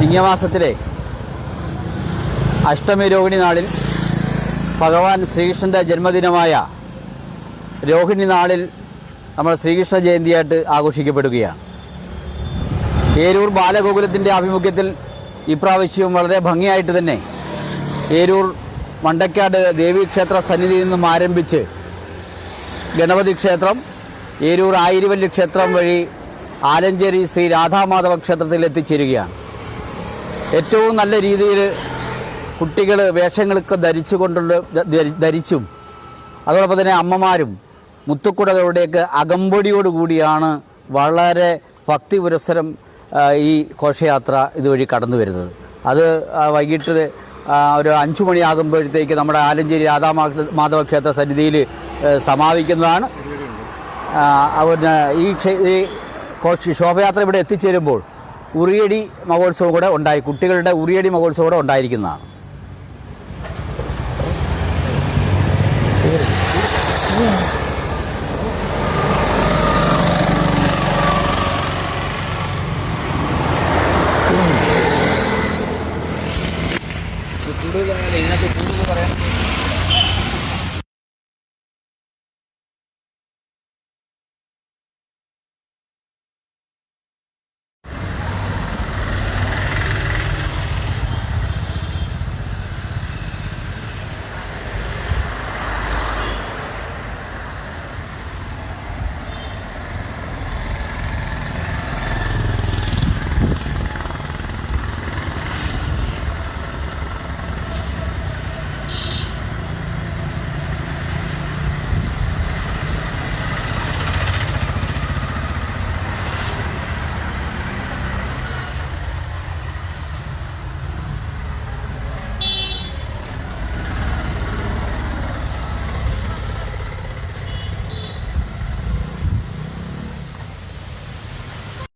ചിങ്ങമാസത്തിലെ അഷ്ടമി രോഹിണി നാളിൽ ഭഗവാൻ ശ്രീകൃഷ്ണന്റെ ജന്മദിനമായ രോഹിണി നാളിൽ നമ്മൾ ശ്രീകൃഷ്ണ ജയന്തിയായിട്ട് ആഘോഷിക്കപ്പെടുകയാണ്. ഏരൂർ ബാലഗോകുലത്തിന്റെ ആഭിമുഖ്യത്തിൽ ഇപ്രാവശ്യവും വളരെ ഭംഗിയായിട്ട് തന്നെ ഏരൂർ മണ്ടക്കാട് ദേവീക്ഷേത്ര സന്നിധിയിൽ നിന്നും ആരംഭിച്ച് ഗണപതി ക്ഷേത്രം ഏരൂർ ആയിരവല്ലി ക്ഷേത്രം വഴി ആലഞ്ചേരി ശ്രീ രാധാമാധവ ക്ഷേത്രത്തിൽ എത്തിച്ചേരുകയാണ്. ഏറ്റവും നല്ല രീതിയിൽ കുട്ടികൾ വേഷങ്ങളൊക്കെ ധരിച്ചു കൊണ്ടുള്ള ധരിച്ചും അതോടൊപ്പം തന്നെ അമ്മമാരും മുത്തുക്കുടകളുടെയൊക്കെ അകമ്പടിയോടുകൂടിയാണ് വളരെ ഭക്തി പുരസ്സരം ഈ ഘോഷയാത്ര ഇതുവഴി കടന്നു വരുന്നത്. അത് വൈകിട്ട് ഒരു അഞ്ചു മണിയാകുമ്പോഴത്തേക്ക് നമ്മുടെ ആലഞ്ചേരി രാധാ മാധവ ക്ഷേത്ര സന്നിധിയിൽ സമാപിക്കുന്നതാണ്. ഈ ക്ഷേ- ഈ ഘോഷ- ശോഭയാത്ര ഇവിടെ എത്തിച്ചേരുമ്പോൾ ഉറിയടി മഹോത്സവം കൂടെ ഉണ്ടായി കുട്ടികളുടെ ഉറിയടി മഹോത്സവം കൂടെ ഉണ്ടായിരിക്കുന്നതാണ്. ഇതിനകത്ത് കൂടുതൽ പറയാൻ